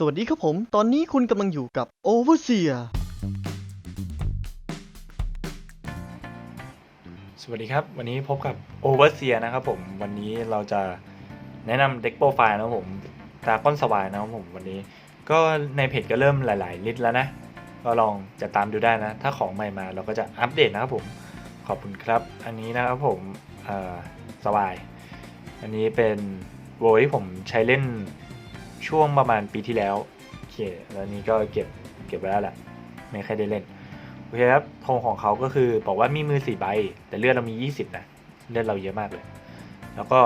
สวัสดีครับผม ตอนนี้คุณกำลังอยู่กับ Overseer สวัสดีครับ วันนี้พบกับ Overseer นะครับผม วันนี้เราจะแนะนำเด็กโปรไฟล์นะครับผมตาก้อนสวายนะครับผมวันนี้ ก็ในเพจก็เริ่มหลาย ๆ ลิสต์แล้วนะ ก็ลองจะตามดูได้นะ ถ้าของใหม่มาเราก็จะอัปเดตนะครับผม ขอบคุณครับ อันนี้นะครับผมสวาย อันนี้เป็นโวยที่ผมใช้เล่น ช่วงประมาณปีที่แล้วโอเคแล้วนี้ก็เก็บเก็บไว้แล้วแหละไม่ค่อยได้เล่นโอเคครับธงของเขาก็คือบอกว่ามีมือสี่ใบ แต่เลือดเรามี 20 นะ เลือดเราเยอะมากเลย แล้วก็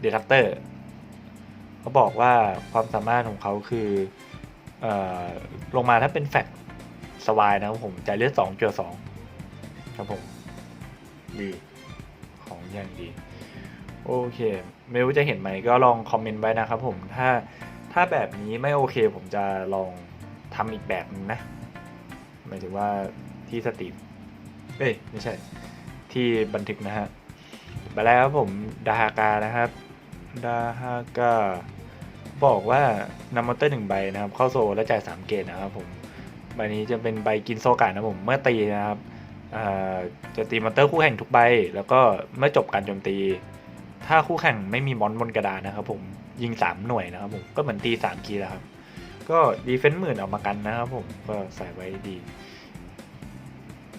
เดทักเตอร์เขาบอกว่าความสามารถของเขาคือเอ่อลงมาถ้าเป็นแฟกสวายนะครับผมจ่ายเลือด2เจอ2ครับผมดีของอย่างดี โอเคไม่รู้จะเห็นไหมก็ลองคอมเมนต์ไว้นะครับผมถ้าถ้าแบบนี้ไม่โอเคผมจะลองทำอีกแบบนึงนะหมายถึงว่าที่สตรีมเอ้ยไม่ใช่ ที่บันทึกนะฮะไปแล้วครับผมดาฮากานะครับดาฮากาบอกว่านำมอเตอร์หนึ่งใบนะครับเข้าโซลแล้วจ่ายสามเกตนะครับผมใบนี้จะเป็นใบกินโซกานะผมเมื่อตีนะครับจะตีมอนเตอร์คู่แข่งทุกใบ แล้วก็เมื่อจบการโจมตี ถ้าคู่แข่งไม่มีมอนบนกระดานนะครับผมยิง 3 หน่วยนะครับผมก็เหมือนตี3คีแล้วครับ ก็ดีเฟนซ์หมื่นเอามากันนะครับผมก็ใส่ไว้ดี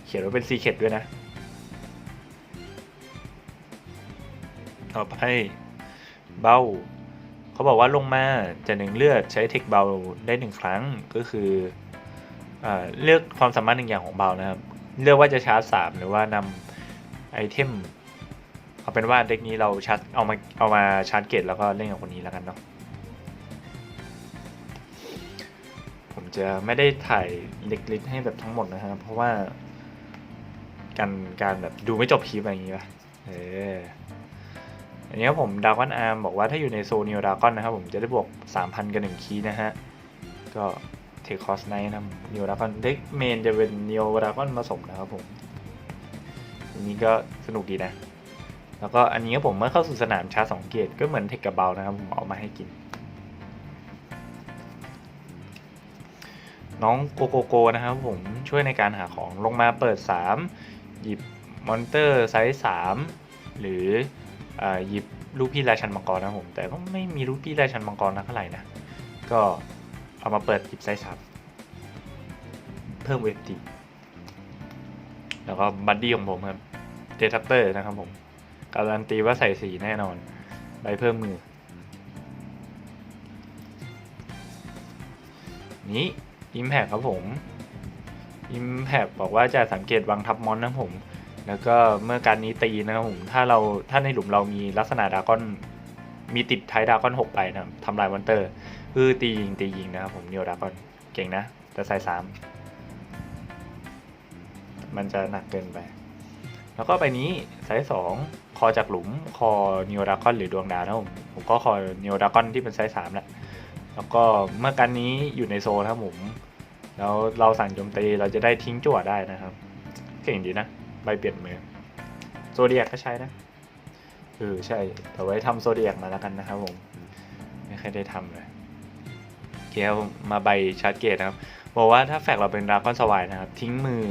เขียนว่าเป็นซีเคดด้วยนะ ต่อไปเบาเขาบอกว่าลงมาจะหนึ่งเลือดใช้เทคเบาได้หนึ่งครั้งก็คืออเลือกความสามารถหนึ่งอย่างของเบานะครับ เลือกว่าจะชาร์จสามหรือว่านำไอเทม เอาเป็นว่าเด็กนี้เราชาร์จเอามาเอามาชาร์จเกตแล้วก็เล่นกับคนนี้แล้วกันเนาะผมจะไม่ได้ถ่ายเล็กลิสให้แบบทั้งหมดนะครับ เพราะว่า การการแบบดูไม่จบคลิปอะไรอย่างงี้ป่ะเอออันนี้ครับผมดากอนอาร์มบอกว่าถ้าอยู่ในโซนิโอดากอนนะครับ ผมจะได้บวก 3,000 กับ1คีย์นะฮะ ก็เทคคอสไนนะนิโอดากอนเด็กเมนจะเป็นนิโอดากอนผสมนะครับผมอันนี้ก็สนุกดีนะ แล้วก็อันนี้ผมเมื่อเข้าสู่สนามชาร์จสองเกตก็เหมือนเทคกับเบลนะครับผมเอามาให้กิน น้องโกโกโกนะครับผมช่วยในการหาของลงมาเปิด 3 หยิบมอนเตอร์ไซส์3หรืออหยิบลูกพี่ราชันมังกรนะผม แต่ก็ไม่มีลูกพี่ราชันมังกรนะเท่าไหร่นะ ก็เอามาเปิดหยิบไซส์3เพิ่มเวฟตีแล้วก็บัดดี้ของผมครับเดทัปเตอร์นะครับผม การันตีว่าใส่สีแน่นอนใบเพิ่มมือ นี้ Impact ครับผม Impact บอกว่าจะสังเกตวางทับมอนนะผม แล้วก็เมื่อการนี้ตีนะครับผม ถ้าเราถ้าในหลุมเรามีลักษณะดากอนมีติดไทดากอนหกไปนะทำลายมอนเตอร์คือตียิงตียิงนะครับผมเนียวดากอนเก่งนะแต่ใส่สามมันจะหนักเกินไป แล้วก็ไปนี้ไซส์สอง อจากหลุมคอนิโอดากอนหรือดวงดาวนะผมผมก็คอนิโอดากอนที่เป็นไซส์สามแหละแล้วก็เมื่อกันนี้อยู่ในโซนครับผมแล้วเราสั่งโจมตีเราจะได้ทิ้งจั่วได้นะครับเก่งดีนะใบเปลี่ยนมือโซเดียกก็ใช้นะเออใช่แต่ไว้ทำโซเดียกมาแล้วกันนะครับผมไม่เคยได้ทำเลยเกียวมาใบชาร์จเกตนะครับบอกว่าถ้าแฟกเราเป็นดราก้อนสวายนะครับ ทิ้งมือ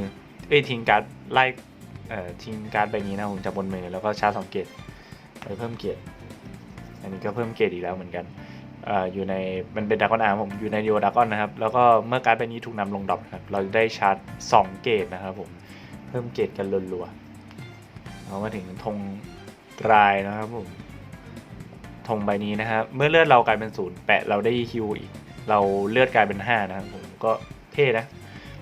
เอ้ยทิ้งการ์ดไล่ ทิ้งการ์ดใบนี้นะผมจากบนมือแล้วก็ชาร์จสองเกตไปเพิ่มเกตอันนี้ก็เพิ่มเกตอีกแล้วเหมือนกันเอออยู่ในมันเป็นดรากอนอาร์ผมอยู่ในโอดรากอนนะครับ แล้วก็เมื่อการ์ดใบนี้ถูกนำลงดรอปครับเราได้ชาร์จสองเกตนะครับผมเพิ่มเกตกันรัวๆเอามาถึงธงรายนะครับผมธงใบนี้นะครับเมื่อเลือดเรากลายเป็นศูนย์แปะเราได้คิวอีก เราเลือดกลายเป็นห้านะครับผมก็เท่นะ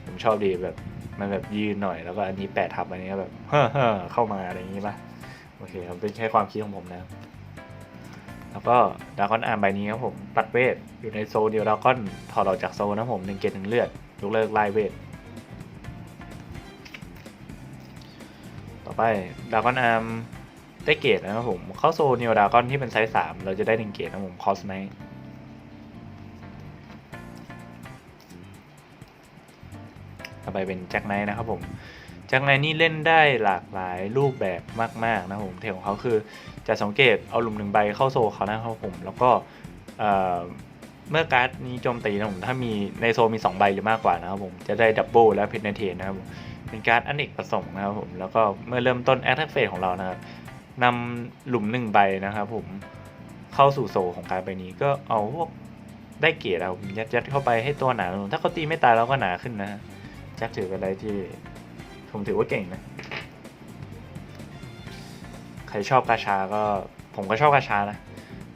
ผมชอบดีแบบ มันแบบยืนหน่อยแล้วก็อันนี้แปะทับอันนี้แบบเฮ้อเข้ามาอะไรอย่างนี้ป่ะโอเคครับเป็นแค่ความคิดของผมนะ แล้วก็ดากอนอาร์มใบนี้ครับผมตัดเวทอยู่ในโซนเดียวดากอนถอดออกจากโซนนะผมหนึ่งเกตหนึ่งเลือดยกเลิกไล่เวทต่อไปดากอนอาร์มได้เกตนะครับผมเข้าโซนเนียวดากอนที่เป็นไซส์สามเราจะได้หนึ่งเกตนะผมคอสไนต่ อไปเป็นแจ็คไนท์นะครับผมแจ็คไนท์นี่เล่นได้หลากหลายรูปแบบมากๆนะครับผมเทคของเขาคือจะสังเกตเอาหลุมหนึ่งใบเข้าโซเขานะครับผมแล้วก็เอ่อเมื่อการ์ดนี้โจมตีนะผมถ้ามีในโซมี 2 ใบหรือมากกว่านะครับผมจะได้ดับเบิลและเพนเนเทนนะครับผมเป็นการ์ดอเนกประสงค์นะครับผมแล้วก็เมื่อเริ่มต้นแอคแท็กเฟสของเรานะครับนำหลุมหนึ่งใบนะครับผมเข้าสู่โซของการดใบนี้ก็เอาพวกได้เกรดเอายัดยัดเข้าไปให้ตัวหนาลงถ้าเขาตีไม่ตายเราก็หนาขึ้นนะ แจ็คถือเป็นอะไรที่ผมถือว่าเก่งนะ ใครชอบกาชาก็ผมก็ชอบกาชานะ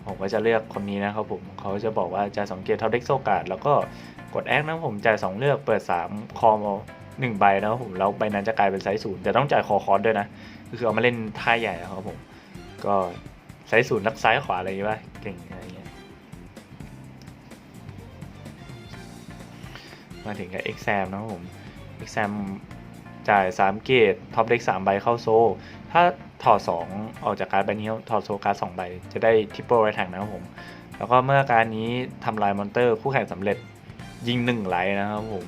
ผมก็จะเลือกคนนี้นะครับผมเขาจะบอกว่าจะสังเกตเท่าเด็กโซกาดแล้วก็กดแอคนะผมจ่ายสองเลือกเปิดสามคอมเอาหนึ่งใบนะครับผมแล้วใบนั้นจะกลายเป็นไซส์ศูนย์แต่ต้องจ่ายคอคอร์สด้วยนะก็คือเอามาเล่นท่าใหญ่ครับผมก็ไซส์ศูนย์รักซ้ายขวาอะไรอย่างเงี้ยเก่งอะไรเงี้ยมาถึงกับ exam นะครับผม exam จ่าย 3 เกตท็อปเด็ก3ใบเข้าโซ ถ้าถอด 2 ออกจากการ์ดใบนี้ถอดโซการ์ด2ใบ จะได้ทิปเปิลไรแทงนะครับผม แล้วก็เมื่อการนี้ทำลายมอนเตอร์คู่แข่งสำเร็จยิง1ไหลนะครับผม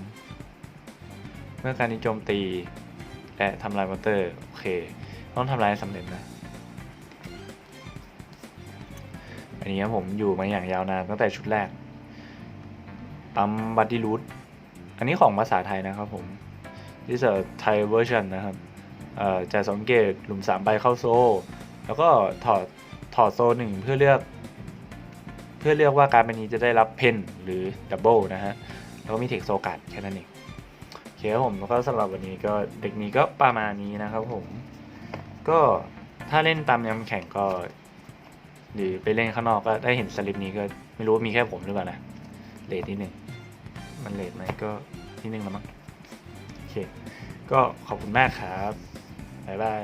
เมื่อการนี้โจมตีและทำลายมอนเตอร์ โอเค ต้องทำลายสำเร็จนะ อันนี้ผมอยู่มาอย่างยาวนานตั้งแต่ชุดแรกปั๊มบัตตี้รูท อันนี้ของภาษาไทยนะครับผม This is a Thai version นะครับจะสังเกตหลุมสามใบเข้าโซ่ แล้วก็ถอดถอดโซ่หนึ่งเพื่อเลือก เพื่อเลือกว่าการเป็นนี้จะได้รับเพนหรือดับเบิลนะฮะ แล้วก็มีเทคโซกัดแค่นั้นเองโอเคครับผมแล้วก็สำหรับวันนี้ก็เด็กนี้ก็ประมาณนี้นะครับผม ก็ถ้าเล่นตามยำแข่งก็ หรือไปเล่นข้างนอกก็ได้เห็นสลิปนี้ก็ไม่รู้ว่ามีแค่ผมหรือเปล่านะเลทนิดหนึ่ง มันเลทไหมก็นิดนึงแล้วมั้งโอเค ก็ขอบคุณมากครับบ๊ายบาย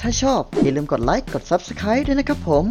ถ้าชอบอย่าลืมกดไลค์ กด Subscribe ด้วยนะครับผม